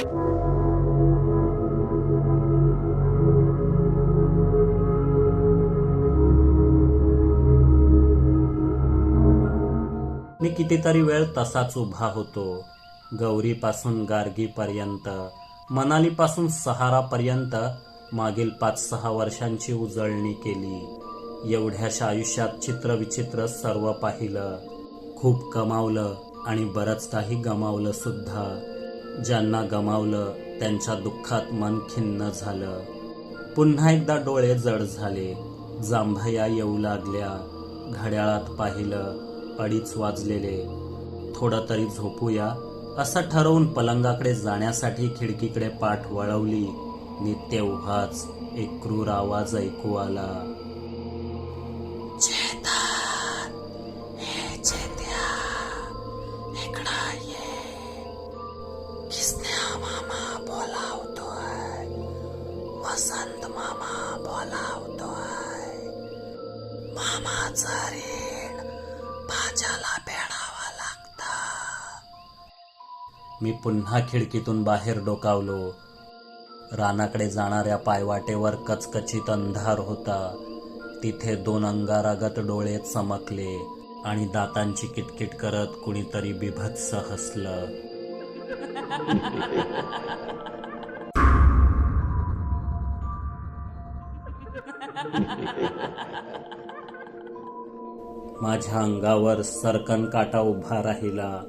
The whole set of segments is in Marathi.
मी कितीतरी वेळ तसाच उभा होतो. गौरीपासून गार्गीपर्यंत मनालीपासून सहारापर्यंत मागील पाच सहा वर्षांची उजळणी केली. एवढ्याशा आयुष्यात चित्रविचित्र सर्व पाहिलं. खूप कमावलं आणि बरंच काही गमावलं सुद्धा ज्यांना गमावलं त्यांच्या दुःखात मन खिन्न झालं. पुन्हा एकदा डोळे जड झाले. जांभया येऊ लागल्या. घड्याळात पाहिलं अडीच वाजलेले. थोडं तरी झोपूया असं ठरवून पलंगाकडे जाण्यासाठी खिडकीकडे पाठ वळवली. नि तेव्हाच एक क्रूर आवाज ऐकू आला. मी पुन्हा खिडकीतून बाहेर डोकावलो. रानाकडे जाणाऱ्या पायवाटेवर कचकचित अंधार होता. तिथे दोन अंगारागत डोळे चमकले आणि दातांची किटकिट करत कुणीतरी बिभत्स हसलं. माझ्या अंगावर सरकन काटा उभा राहिला.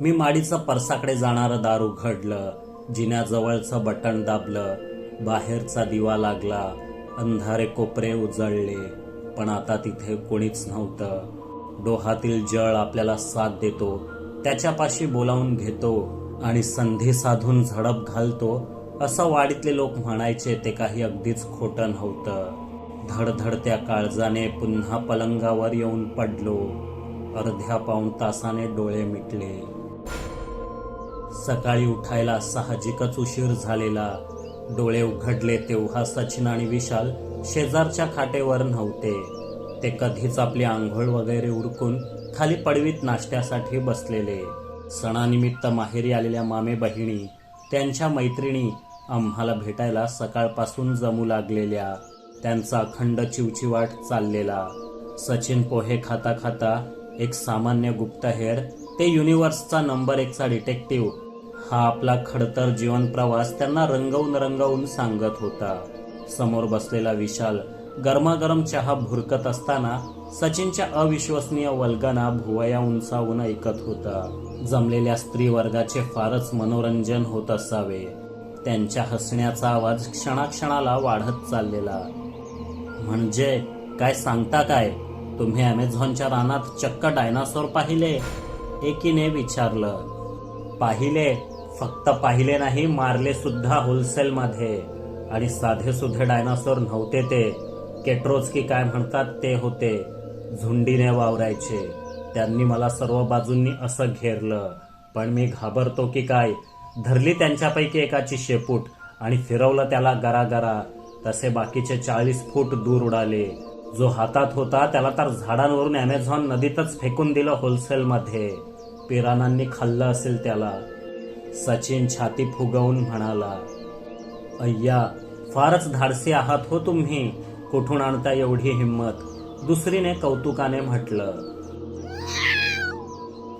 मी माडीचं परसाकडे जाणारं दार उघडलं जिन्याजवळचं बटण दाबलं बाहेरचा दिवा लागला अंधारे कोपरे उजळले पण आता तिथे कोणीच नव्हतं. डोहातील जळ आपल्याला साथ देतो त्याच्यापाशी बोलावून घेतो आणि संधी साधून झडप घालतो असं वाडीतले लोक म्हणायचे ते काही अगदीच खोटं नव्हतं. धडधडत्या काळजाने पुन्हा पलंगावर येऊन पडलो. अर्ध्या पाऊण तासाने डोळे मिटले. सकाळी उठायला साहजिकच उशीर झालेला. डोळे उघडले तेव्हा सचिन आणि विशाल शेजारच्या खाटेवर नव्हते. ते कधीच आपली आंघोळ वगैरे उरकून खाली पडवीत नाश्त्यासाठी बसलेले. सणानिमित्त माहेरी आलेल्या मामे बहिणी त्यांच्या मैत्रिणी आम्हाला भेटायला सकाळपासून जमू लागलेल्या. त्यांचा अखंड चिवचिवाट चाललेला. सचिन पोहे खाता खाता एक सामान्य गुप्तहेर ते युनिव्हर्सचा नंबर एकचा डिटेक्टिव्ह हा आपला खडतर जीवन प्रवास त्यांना रंगवून रंगवून सांगत होता. समोर बसलेला विशाल गरमागरम चहा भुरकत असताना सचिनच्या अविश्वसनीय वल्गना भुवया उंचावून ऐकत होता. जमलेल्या स्त्री वर्गाचे फारच मनोरंजन होत असावे. त्यांच्या हसण्याचा आवाज क्षणाक्षणाला वाढत चाललेला. म्हणजे काय सांगता काय? तुम्ही अमेझॉनच्या रानात चक्क डायनासोर पाहिले? एकीने विचारलं. पाहिले. फक्त पाहिले नाही मारले सुद्धा होलसेल मध्ये आणि साधे सुधे डायनासोर नव्हते ते. केट्रोज की काय म्हणतात ते होते. झुंडीने वावरायचे. त्यांनी मला सर्व बाजूंनी असं घेरलं. पण मी घाबरतो की काय? धरली त्यांच्यापैकी एकाची शेपूट आणि फिरवलं त्याला गरागरा. तसे बाकीचे चाळीस फूट दूर उडाले. जो हातात होता त्याला तर झाडांवरून अमेझॉन नदीतच फेकून दिलं होलसेलमध्ये. पिरानांनी खाल्लं असेल त्याला. सचिन छाती फुगवून म्हणाला अय्या फारच धाडसी आहात हो तुम्ही. कुठून आणता एवढी हिंमत? दुसरीने कौतुकाने म्हटलं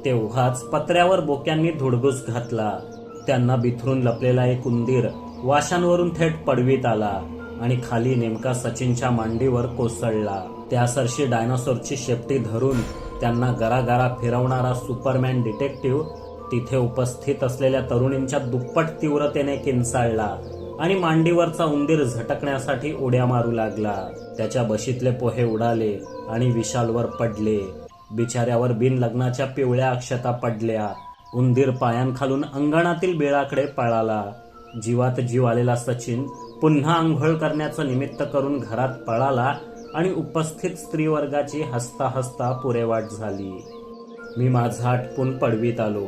तेव्हाच पत्र्यावर बोक्यांनी धुडगूस घातला. त्यांना बिथरून लपलेला एक उंदीर वाशांवरून थेट पडवीत आला आणि खाली नेमका सचिनच्या मांडीवर कोसळला. त्या सरशी डायनासोरची शेपटी धरून त्यांना गरागरा फिरवणारा सुपरमॅन डिटेक्टिव्ह तिथे उपस्थित असलेल्या तरुणींच्या दुप्पट तीव्रतेने किंचाळला आणि मांडीवरचा उंदीर झटकण्यासाठी उड्या मारू लागला. त्याच्या बशीतले पोहे उडाले आणि विशालवर पडले. बिचाऱ्यावर बिन लग्नाच्या पिवळ्या अक्षता पडल्या. उंदीर पायांखालून अंगणातील बिळाकडे पळाला. जीवात जीव आलेला सचिन पुन्हा आंघोळ करण्याचं निमित्त करून घरात पळाला आणि उपस्थित स्त्रीवर्गाची हसता हसता पुरेवाट झाली. मी माझा आटपून पडवीत आलो.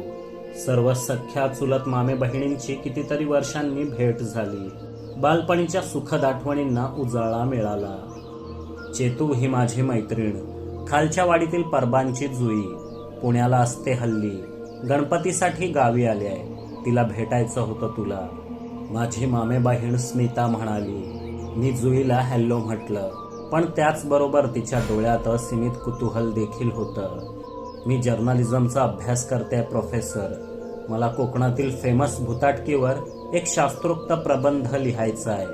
सर्व सख्या चुलत मामे बहिणींची कितीतरी वर्षांनी भेट झाली. बालपणीच्या सुखद आठवणींना उजाळा मिळाला. चेतू ही माझी मैत्रीण. खालच्या वाडीतील परबांची जुई. पुण्याला असते हल्ली. गणपतीसाठी गावी आली आहे. तिला भेटायचं होतं तुला. माझी मामे बहीण स्मिता म्हणाली मी जुईला हॅल्लो म्हटलं. पण त्याचबरोबर तिच्या डोळ्यात असीमित कुतूहल देखील होतं. मी जर्नालिझमचा अभ्यास करते प्रोफेसर. मला कोकणातील फेमस भूताटकीवर एक शास्त्रोक्त प्रबंध लिहायचा आहे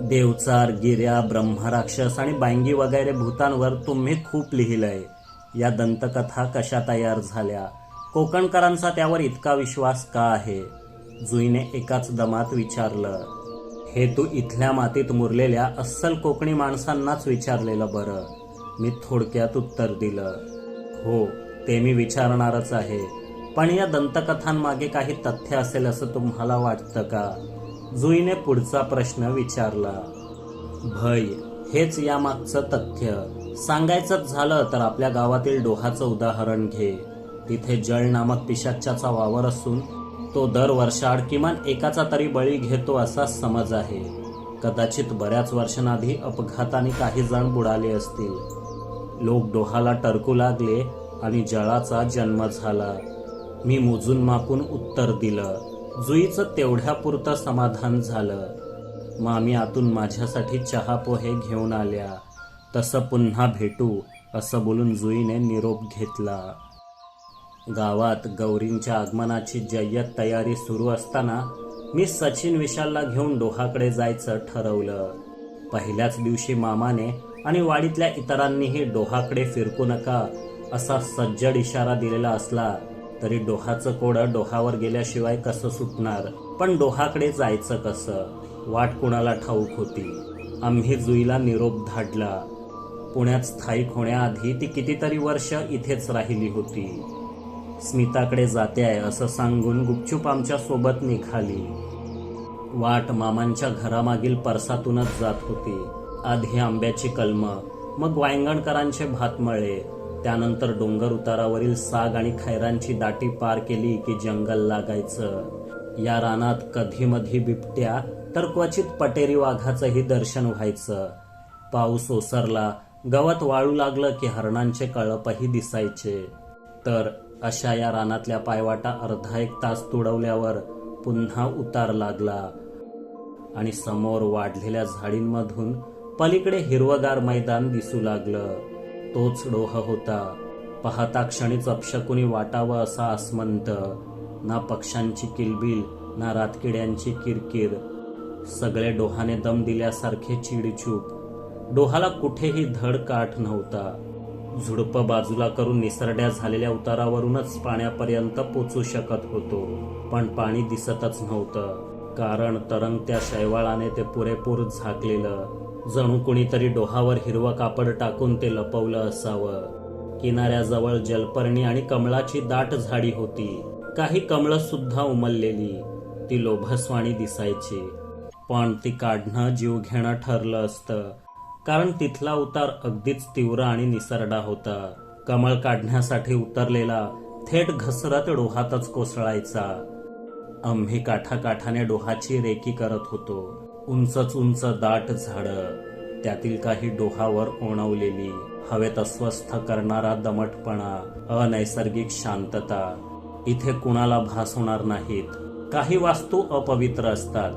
देवचार गिर्या ब्रह्मराक्षस आणि बांगी वगैरे भूतांवर तुम्ही खूप लिहिलंय. या दंतकथा कशा तयार झाल्या? कोकणकरांचा त्यावर इतका विश्वास का आहे? जुईने एकाच दमात विचारलं. हे तू इथल्या मातीत मुरलेल्या अस्सल कोकणी माणसांनाच विचारलेलं बरं. मी थोडक्यात उत्तर दिलं. हो ते मी विचारणारच आहे. पण या दंतकथांमागे काही तथ्य असेल असं तुम्हाला वाटतं का? जुईने पुढचा प्रश्न विचारला. भय हेच यामागचं तथ्य. सांगायचंच झालं तर आपल्या गावातील डोहाचं उदाहरण घे. तिथे जळ नामक पिशाच्याचा वावर असून तो दर वर्षाआड किमान एकाचा तरी बळी घेतो असा समज आहे. कदाचित बऱ्याच वर्षांआधी अपघाताने काही जण बुडाले असतील. लोक डोहाला टरकू लागले आणि जळाचा जन्म झाला. मी मोजून मापून उत्तर दिलं. जुईचं तेवढ्यापुरतं समाधान झालं. मामी आतून माझ्यासाठी चहा पोहे घेऊन आल्या. तसं पुन्हा भेटू असं बोलून जुईने निरोप घेतला. गावात गौरींच्या आगमनाची जय्यत तयारी सुरू असताना मी सचिन विशालला घेऊन डोहाकडे जायचं ठरवलं. पहिल्याच दिवशी मामाने आणि वाडीतल्या इतरांनीही डोहाकडे फिरकू नका असा सज्जड इशारा दिलेला असला तरी डोहाचं कोडं डोहावर गेल्याशिवाय कसं सुटणार? पण डोहाकडे जायचं कसं? वाट कुणाला ठाऊक होती? आम्ही जुईला निरोप धाडला. पुण्यात स्थायिक होण्याआधी ती कितीतरी वर्ष इथेच राहिली होती. स्मिताकडे जाते आहे असं सांगून गुपचूप आमच्यासोबत निघाली. वाट मामांच्या घरामागील परसातूनच जात होती. आधी आंब्याची कलम मग वायंगणकरांचे भातमळे त्यानंतर डोंगर उतारावरील साग आणि खैरांची दाटी पार केली की जंगल लागायचं. या रानात कधी मधी बिबट्या तर क्वचित पटेरी वाघाचंही दर्शन व्हायचं. पाऊस ओसरला गवत वाळू लागलं की हरणांचे कळपही दिसायचे. तर अशा या रानातल्या पायवाटा अर्धा एक तास तुडवल्यावर पुन्हा उतार लागला. आणि समोर वाढलेल्या झाडींमधून पलीकडे हिरवगार मैदान दिसू लागलं. तोच डोह होता. पाहता क्षणीच अपशकुनी वाटावं असा आसमंत. ना पक्ष्यांची किलबिल ना रातकिड्यांची किरकिर. सगळे डोहाने दम दिल्यासारखे चिडचूप. डोहाला कुठेही धड काठ नव्हता. झुडपं बाजूला करून निसरड्या झालेल्या उतारावरूनच पाण्यापर्यंत पोचू शकत होतो. पण पाणी दिसतच नव्हतं. कारण तरंगत्या शैवाळाने ते पुरेपूर झाकलेलं. जणू कुणीतरी डोहावर हिरवं कापड टाकून ते लपवलं असावं. किनाऱ्याजवळ जलपर्णी आणि कमळाची दाट झाडी होती. काही कमळं सुद्धा उमललेली. ती लोभस्वाणी दिसायची. पण ती काढणं जीव घेणं ठरलं असतं. कारण तिथला उतार अगदीच तीव्र आणि निसरडा होता. कमळ काढण्यासाठी उतरलेला थेट घसरत डोहातच कोसळायचा. आम्ही काठाकाठाने डोहाची रेकी करत होतो. उंचच उंच दाट झाडं त्यातील काही डोहावर ओणवलेली हवेत अस्वस्थ करणारा दमटपणा अनैसर्गिक शांतता इथे कुणाला भास होणार नाहीत. काही वास्तू अपवित्र असतात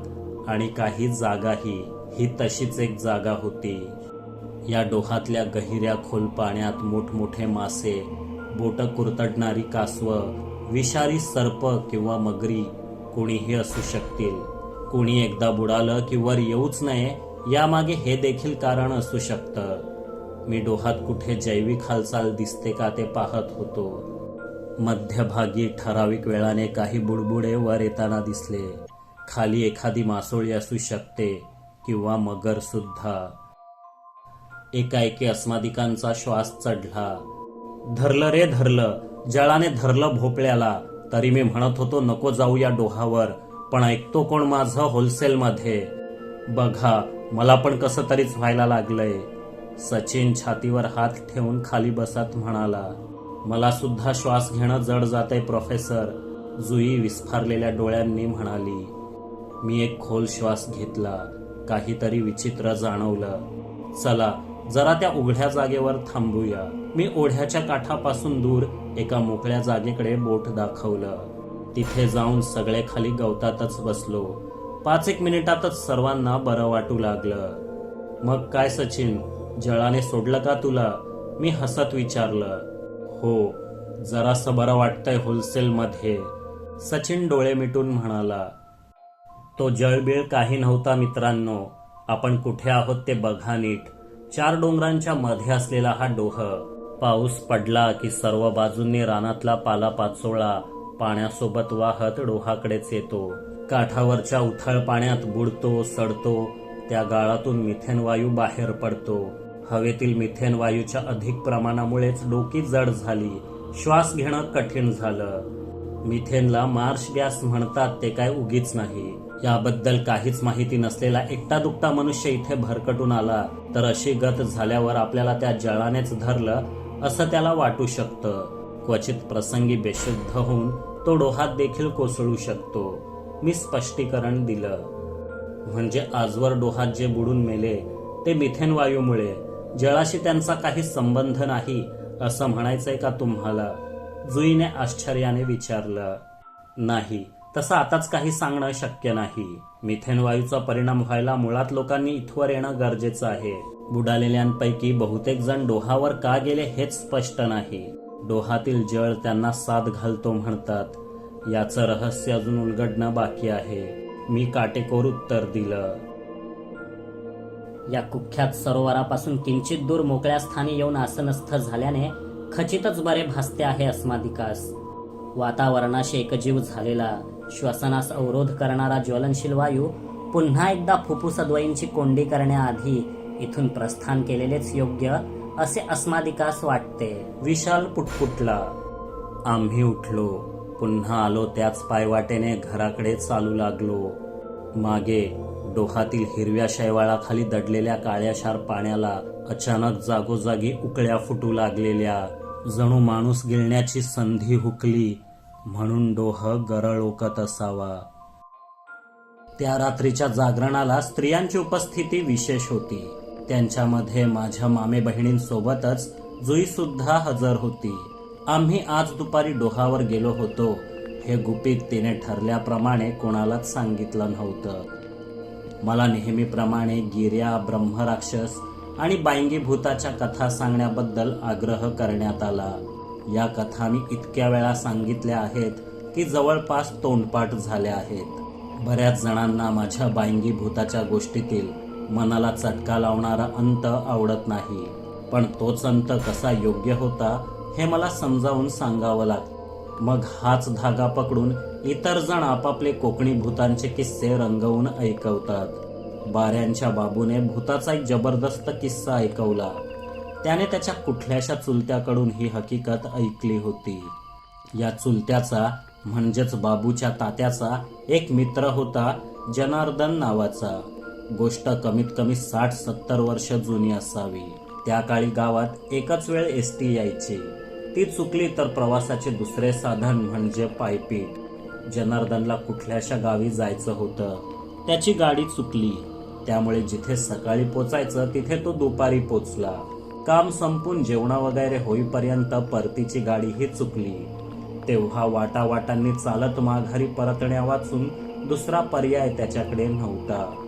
आणि काही जागाही ही तशीच एक जागा होती. या डोहातल्या गहिऱ्या खोल पाण्यात मोठमोठे मासे बोट कुरतडणारी कासवं विषारी सर्प किंवा मगरी कोणीही असू शकतील. कोणी एकदा बुडालं की वर येऊच नये यामागे हे देखील कारण असू शकतं. मी डोहात कुठे जैविक हालचाल दिसते का ते पाहत होतो. मध्यभागी ठराविक वेळाने काही बुडबुडे वर येताना दिसले. खाली एखादी मासोळी असू शकते किंवा मगर सुद्धा. एकाएकी अस्मादिकांचा श्वास चढला. धरलं रे धरलं जळाने धरलं भोपळ्याला तरी मी म्हणत होतो नको जाऊ या डोहावर पण ऐकतो कोण माझं होलसेलमध्ये? बघा मला पण कसं तरीच व्हायला लागलंय. सचिन छातीवर हात ठेवून खाली बसत म्हणाला मला सुद्धा श्वास घेणं जड जातंय प्रोफेसर जुई विस्फारलेल्या डोळ्यांनी म्हणाली. मी एक खोल श्वास घेतला काहीतरी विचित्र जाणवलं. चला जरा त्या उघड्या जागेवर थांबूया. मी ओढ्याच्या काठापासून दूर एका मोकळ्या जागेकडे बोट दाखवलं. तिथे जाऊन सगळे खाली गवतातच बसलो. पाच एक मिनिटातच सर्वांना बरं वाटू लागलं. मग काय सचिन जळाने सोडलं का तुला? मी हसत विचारलं. हो जरासं बरं वाटतंय होलसेलमध्ये. सचिन डोळे मिटून म्हणाला तो जळबीळ काही नव्हता मित्रांनो. आपण कुठे आहोत ते बघा नीट. चार डोंगरांच्या मध्ये असलेला हा डोह. पाऊस पडला की सर्व बाजूंनी रानातला पाला पाचोळा पाण्यासोबत वाहत डोहाकडेच येतो. काठावरच्या उथळ पाण्यात बुडतो सडतो. त्या गाळातून मिथेन वायू बाहेर पडतो. हवेतील मिथेन वायूच्या अधिक प्रमाणामुळेच डोकी जड झाली. श्वास घेणं कठीण झालं. मिथेनला मार्श गॅस म्हणतात ते काय उगीच नाही. याबद्दल काहीच माहिती नसलेला एकटा दुकटा मनुष्य इथे भरकटून आला. तर अशी गत झाल्यावर आपल्याला त्या जळानेच धरलं असं त्याला वाटू शकतं. क्वचित प्रसंगी बेशुद्ध होऊन तो डोहात देखील कोसळू शकतो. मी स्पष्टीकरण दिलं. म्हणजे आजवर डोहात जे बुडून मेले ते मिथेन वायूमुळे. जळाशी त्यांचा काही संबंध नाही असं म्हणायचंय का तुम्हाला? जुईने आश्चर्याने विचारलं. नाही तसं आताच काही सांगणं शक्य नाही. मिथेन वायूचा परिणाम व्हायला मुळात लोकांनी इथवर येणं गरजेचं आहे. बुडालेल्यांपैकी बहुतेक जण डोहावर का गेले हेच स्पष्ट नाही. डोहातील जळ त्यांना साथ घालतो म्हणतात. याचं रहस्य अजून उलगडणं बाकी आहे. मी काटेकोर उत्तर दिलं. या कुख्यात सरोवरापासून किंचित दूर मोकळ्या स्थानी येऊन आसनस्थ झाल्याने खचितच बरे भासते आहे अस्मादिकास. वातावरणाशी एकजीव झालेला श्वसनास अवरोध करणारा ज्वलनशील वायू पुन्हा एकदा फुफ्फुसद्वयींची कोंडी करण्याआधी इथून प्रस्थान केलेलेच योग्य असे अस्मादिकास वाटते. विशाल पुटपुटला. आम्ही उठलो. पुन्हा आलो त्याच पायवाटेने घराकडे चालू लागलो. मागे डोहातील हिरव्या शैवाळाखाली दडलेल्या काळ्याशार पाण्याला अचानक जागोजागी उकळ्या फुटू लागलेल्या. जणू माणूस गिळण्याची संधी हुकली म्हणून डोह गरळ ओकत असावा. त्या रात्रीच्या जागरणाला स्त्रियांची उपस्थिती विशेष होती. त्यांच्यामध्ये माझ्या मामे बहिणींसोबतच जुईसुद्धा हजर होती. आम्ही आज दुपारी डोहावर गेलो होतो. हे गुपित तिने ठरल्याप्रमाणे कोणालाच सांगितलं नव्हतं. मला नेहमीप्रमाणे गिर्या ब्रह्मराक्षस आणि बायंगी भूताच्या कथा सांगण्याबद्दल आग्रह करण्यात आला. या कथा मी इतक्या वेळा सांगितल्या आहेत की जवळपास तोंडपाठ झाल्या आहेत. बऱ्याच जणांना माझ्या बायंगी भूताच्या गोष्टीतील मनाला चटका लावणारा अंत आवडत नाही. पण तोच अंत कसा योग्य होता हे मला समजावून सांगावं लागतं मग हाच धागा पकडून इतर जण आपापले कोकणी भूतांचे किस्से रंगवून ऐकवतात. बाऱ्यांच्या बाबूने भूताचा एक जबरदस्त किस्सा ऐकवला. त्याने त्याच्या कुठल्याशा चुलत्याकडून ही हकीकत ऐकली होती. या चुलत्याचा म्हणजेच बाबूच्या तात्याचा एक मित्र होता जनार्दन नावाचा. गोष्ट कमीत कमी साठ सत्तर वर्ष जुनी असावी. त्या काळी गावात एकच वेळ एस टी यायची. ती चुकली तर प्रवासाचे दुसरे साधन म्हणजे पायपीट. जनार्दनला कुठल्याशा गावी जायचं होतं? त्याची गाडी चुकली. त्यामुळे जिथे सकाळी पोचायचं तिथे तो दुपारी पोचला. काम संपून जेवणा वगैरे होईपर्यंत परतीची गाडीही चुकली. तेव्हा वाटावाटांनी चालत माघारी परतण्या वाचून दुसरा पर्याय त्याच्याकडे नव्हता.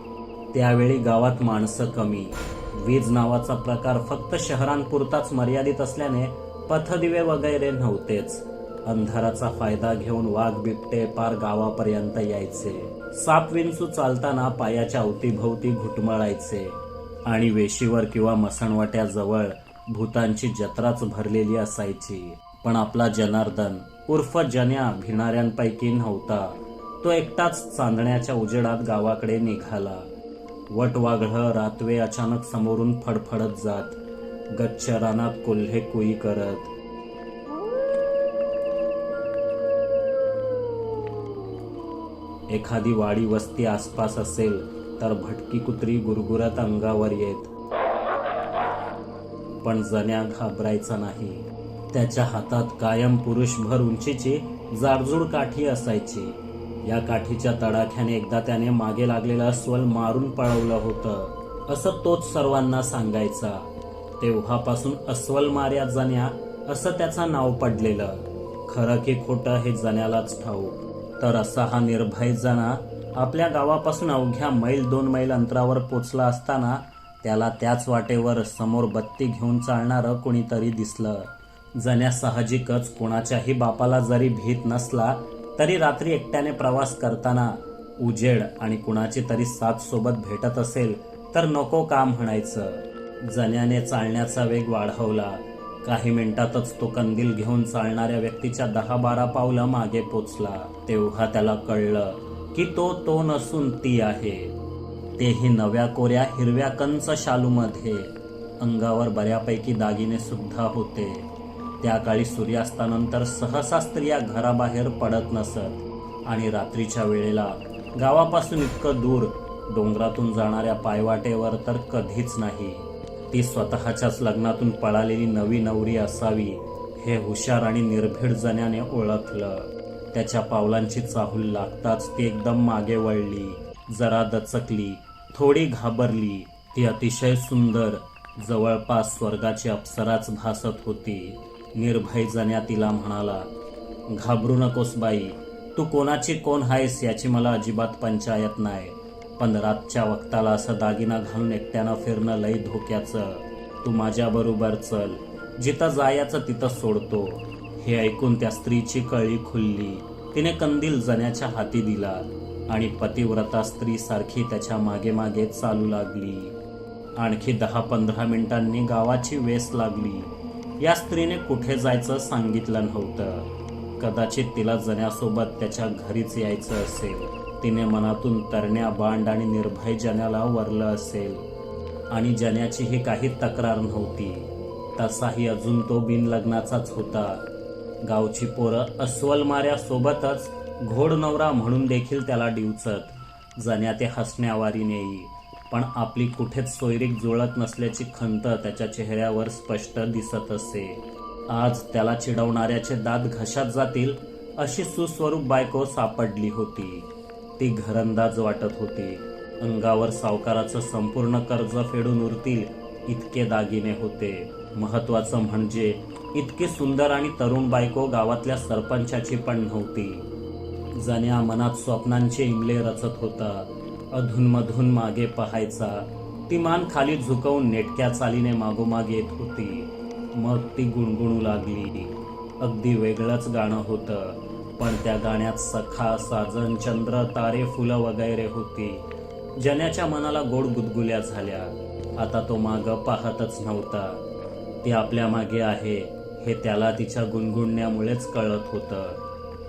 त्यावेळी गावात माणसं कमी. वीज नावाचा प्रकार फक्त शहरांपुरताच मर्यादित असल्याने पथदिवे वगैरे नव्हतेच. अंधाराचा फायदा घेऊन वाघ बिबटे पार गावापर्यंत यायचे. साप विंचू चालताना पायाच्या अवतीभोवती घुटमळायचे. आणि वेशीवर किंवा मसणवाट्याजवळ भूतांची जत्राच भरलेली असायची. पण आपला जनार्दन उर्फ जन्या भिणाऱ्यांपैकी नव्हता. तो एकटाच चांदण्याच्या उजेडात गावाकडे निघाला. वटवाघळं रातवे अचानक समोरून फडफडत जात. गच्छ रानात कोल्हे कुई करत. एखादी वाडी वस्ती आसपास असेल तर भटकी कुत्री गुरगुरत अंगावर येत. पण जण्या घाबरायचा नाही. त्याच्या हातात कायम पुरुषभर उंचीची जाडजूड काठी असायची. या काठीच्या तडाख्याने एकदा त्याने मागे लागलेलं अस्वल मारून पळवलं होतं. असं तोच सर्वांना सांगायचा. तेव्हापासून अस्वल मार्या जण्या असं त्याचं नाव पडलेलं. खरं की खोटं हे जण्यालाच ठाऊक. तर असा हा निर्भय जना आपल्या गावापासून अवघ्या मैल दोन मैल अंतरावर पोचला असताना त्याला त्याच वाटेवर समोर बत्ती घेऊन चालणारं कोणीतरी दिसलं. जण्या साहजिकच कोणाच्याही बापाला जरी भीत नसला तरी रात्री एकट्याने प्रवास करताना उजेड आणि कुणाची तरी साथ सोबत भेटत असेल तर नको काम म्हणायचं. जण्याने चालण्याचा वेग वाढवला. काही मिनिटातच तो कंदील घेऊन चालणाऱ्या व्यक्तीच्या दहा बारा पावलं मागे पोचला. तेव्हा त्याला कळलं की तो तो नसून ती आहे. तेही नव्या कोऱ्या हिरव्या कंच शालूमध्ये. अंगावर बऱ्यापैकी दागिने सुद्धा होते. त्या काळी सूर्यास्तानंतर सहसा स्त्रिया घराबाहेर पडत नसत. आणि रात्रीच्या वेळेला गावापासून इतकं दूर डोंगरातून जाणाऱ्या पायवाटेवर तर कधीच नाही. ती स्वतःच्याच लग्नातून पळालेली नवी नवरी असावी हे हुशार आणि निर्भीड जण्याने ओळखलं. त्याच्या पावलांची चाहूल लागताच ती एकदम मागे वळली जरा दचकली थोडी घाबरली. ती अतिशय सुंदर जवळपास स्वर्गाची अप्सराच भासत होती. निर्भय जण्या तिला म्हणाला घाबरू नकोस बाई तू कोणाची कोण आहेस याची मला अजिबात पंचायत नाही. पण रातच्या वक्ताला असं दागिना घालून एकट्यानं फिरणं लई धोक्याचं. तू माझ्याबरोबर चल जिथं जायचं तिथं सोडतो. हे ऐकून त्या स्त्रीची कळी खुलली. तिने कंदील जण्याच्या हाती दिला आणि पतिव्रता स्त्रीसारखी त्याच्यामागे मागे चालू लागली. आणखी दहा पंधरा मिनिटांनी गावाची वेस लागली. या स्त्रीने कुठे जायचं सांगितलं नव्हतं. कदाचित तिला जण्यासोबत त्याच्या घरीच यायचं असेल. तिने मनातून तरण्या बांड आणि निर्भय जण्याला वरलं असेल. आणि जण्याचीही काही तक्रार नव्हती. तसाही अजून तो बिनलग्नाचाच होता. गावची पोरं अस्वल माऱ्यासोबतच घोड नवरा म्हणून देखील त्याला डिवचत. जण्या ते हसण्यावारी नेई. पण आपली कुठेच सोयरीक जुळत नसल्याची खंत त्याच्या चेहऱ्यावर स्पष्ट दिसत असे. आज त्याला चिडवणाऱ्याचे दात घशात जातील अशी सुस्वरूप बायको सापडली होती. ती घरंदाज वाटत होती. अंगावर सावकाराचं संपूर्ण कर्ज फेडून उरतील इतके दागिने होते. महत्वाचं म्हणजे इतकी सुंदर आणि तरुण बायको गावातल्या सरपंचाची पण नव्हती. जण्या मनात स्वप्नांचे इमले रचत होता अधूनमधून मागे पाहायचा. ती मान खाली झुकवून नेटक्या चालीने मागोमाग येत होती. मग ती गुणगुणू लागली. अगदी वेगळंच गाणं होतं. पण त्या गाण्यात सखा साजन चंद्र तारे फुलं वगैरे होती. जण्याच्या मनाला गोड गुदगुल्या झाल्या. आता तो माग पाहतच नव्हता. ती आपल्या मागे आहे हे त्याला तिच्या गुणगुणण्यामुळेच कळत होतं.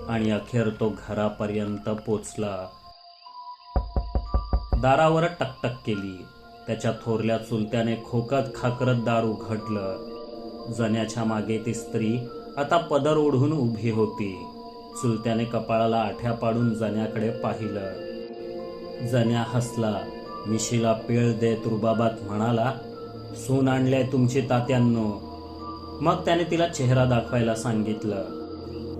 आणि अखेर तो घरापर्यंत पोचला. दारावर टकटक केली. त्याच्या थोरल्या चुलत्याने खोकत खाकरत दार उघडलं जण्याच्या मागे ती स्त्री आता पदर ओढून उभी होती. चुलत्याने कपाळाला आठ्या पाडून जण्याकडे पाहिलं. जण्या हसला. मिशीला पेळ देत रुबाबात म्हणाला सून आणले तुमची तात्यांनो. मग त्याने तिला चेहरा दाखवायला सांगितलं.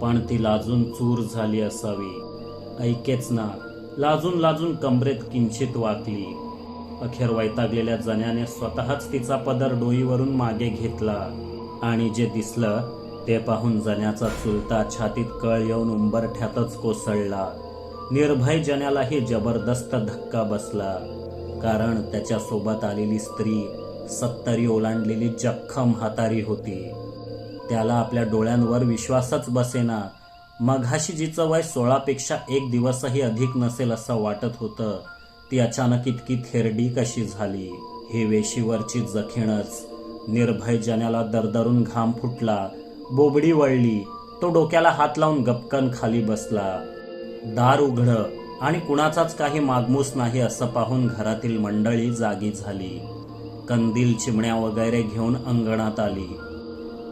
पण ती लाजून चूर झाली असावी. ऐकेच ना लाजून लाजून कमरेत किंचित वाकली. अखेर वैतागलेल्या जण्याने स्वतःच तिचा पदर डोईवरून मागे घेतला आणि जे दिसलं ते पाहून जण्याचा चुलता छातीत कळ येऊन उंबरठ्यातच कोसळला. निर्भय जण्यालाही जबरदस्त धक्का बसला कारण त्याच्यासोबत आलेली स्त्री सत्तरी ओलांडलेली जख्खम हातारी होती. त्याला आपल्या डोळ्यांवर विश्वासच बसेना मघाशी जिचं वय सोळापेक्षा एक दिवसही अधिक नसेल असं वाटत होतं ती अचानक इतकी थेरडी कशी झाली? हे वेशीवरची जखीणच. निर्भय जण्याला दरदरून घाम फुटला. बोबडी वळली. तो डोक्याला हात लावून गपकन खाली बसला. दार उघड. आणि कुणाचाच काही मागमूस नाही असं पाहून घरातील मंडळी जागी झाली. कंदील चिमण्या वगैरे घेऊन अंगणात आली.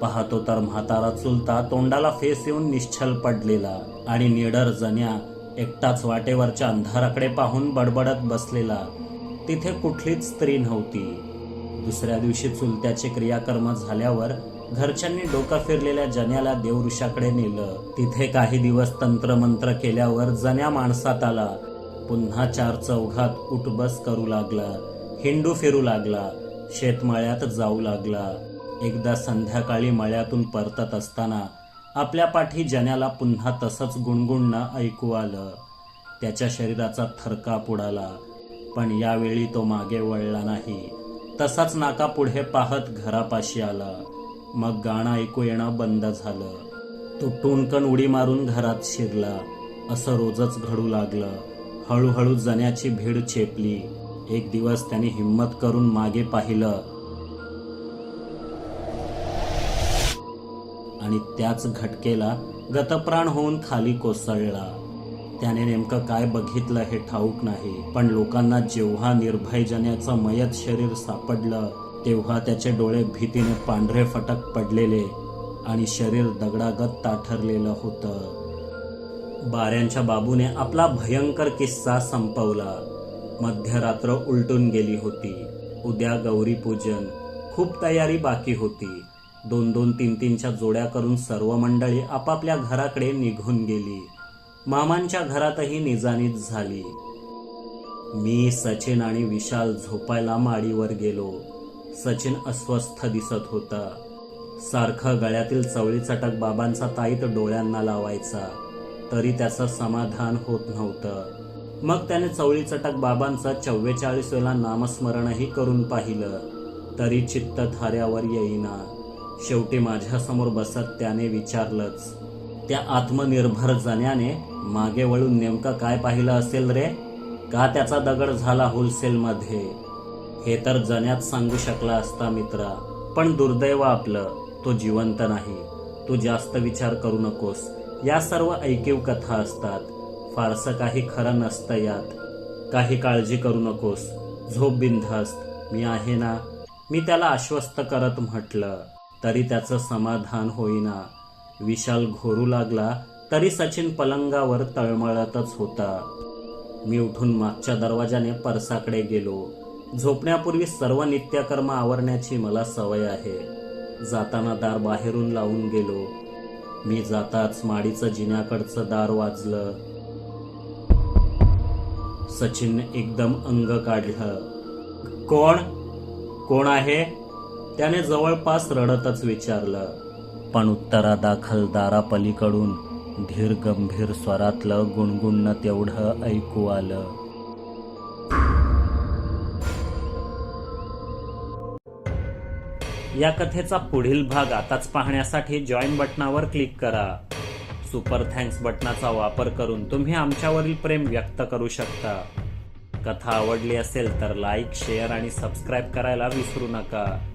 पाहतो तर म्हातारा चुलता तोंडाला फेस येऊन निश्चल पडलेला आणि निडर जण्या एकटाच वाटेवरच्या अंधाराकडे पाहून बडबडत बसलेला. तिथे कुठलीच स्त्री नव्हती. दुसऱ्या दिवशी चुलत्याचे क्रियाकर्म झाल्यावर घरच्यांनी डोकं फिरलेल्या जन्याला देवऋषाकडे नेलं. तिथे काही दिवस तंत्रमंत्र केल्यावर जण्या माणसात आला. पुन्हा चार चौघात उठबस करू लागला. हिंडू फिरू लागला. शेतमाळ्यात जाऊ लागला. एकदा संध्याकाळी मळ्यातून परतत असताना आपल्या पाठी जन्याला पुन्हा तसंच गुणगुणणं ऐकू आलं. त्याच्या शरीराचा थरकाप उडाला पण यावेळी तो मागे वळला नाही. तसाच नाका पुढे पाहत घरापाशी आला. मग गाणं ऐकू येणं बंद झालं. तो टोणकण उडी मारून घरात शिरला. असं रोजच घडू लागलं. हळूहळू जण्याची भीड चेपली. एक दिवस त्याने हिंमत करून मागे पाहिलं. आणि त्याच घटकेला गतप्राण होऊन खाली कोसळला. त्याने नेमकं काय बघितलं हे ठाऊक नाही पण लोकांना जेव्हा निर्भयजन्याचं मयत शरीर सापडलं तेव्हा त्याचे डोळे भीतीने पांढरे फटक पडलेले आणि शरीर दगडागत ताठरलेलं होतं. बाऱ्यांच्या बाबूने आपला भयंकर किस्सा संपवला. मध्यरात्र उलटून गेली होती. उद्या गौरी पूजन खूप तयारी बाकी होती. दोन दोन तीन तीनच्या जोड्या करून सर्व मंडळी आपापल्या घराकडे निघून गेली. मामांच्या घरातही निजानीत झाली. मी सचिन आणि विशाल झोपायला माडीवर गेलो. सचिन अस्वस्थ दिसत होता. सारखं गळ्यातील चवळी चटक बाबांचा ताईत डोळ्यांना लावायचा. तरी त्याचं समाधान होत नव्हतं. मग त्याने चवळी चटक बाबांचं चव्वेचाळीस वेळा नामस्मरणही करून पाहिलं. तरी चित्त थाऱ्यावर येईना. शेवटी माझ्यासमोर बसत त्याने विचारलंच. त्या आत्मनिर्भर जण्याने मागे वळून नेमकं काय पाहिलं असेल रे? का त्याचा दगड झाला होलसेलमध्ये? हे तर जण्यात सांगू शकला असता मित्रा. पण दुर्दैव आपलं तो जिवंत नाही. तू जास्त विचार करू नकोस. या सर्व ऐकीव कथा असतात. फारसं काही खरं नसतं यात. काही काळजी करू नकोस. झोप बिनधास्त. मी आहे ना? मी त्याला आश्वस्त करत म्हटलं. तरी त्याचं समाधान होईना. विशाल घोरू लागला तरी सचिन पलंगावर तळमळतच होता. मी उठून मागच्या दरवाजाने परसाकडे गेलो. झोपण्यापूर्वी सर्व नित्यकर्म आवरण्याची मला सवय आहे. जाताना दार बाहेरून लावून गेलो. मी जाताच माडीचं जिन्याकडचं दार वाजलं. सचिनने एकदम अंग काढलं. कोण? कोण आहे? त्याने जवळपास रडतच विचारलं पण उत्तरादाखल दारापलीकडून धीर गंभीर स्वरातलं गुणगुणणं तेवढं ऐकू आलं. या कथेचा पुढील भाग आताच पाहण्यासाठी जॉईन बटनावर क्लिक करा. सुपर थँक्स बटनाचा वापर करून तुम्ही आमच्यावरील प्रेम व्यक्त करू शकता. कथा आवडली असेल तर लाईक शेअर आणि सबस्क्राईब करायला विसरू नका.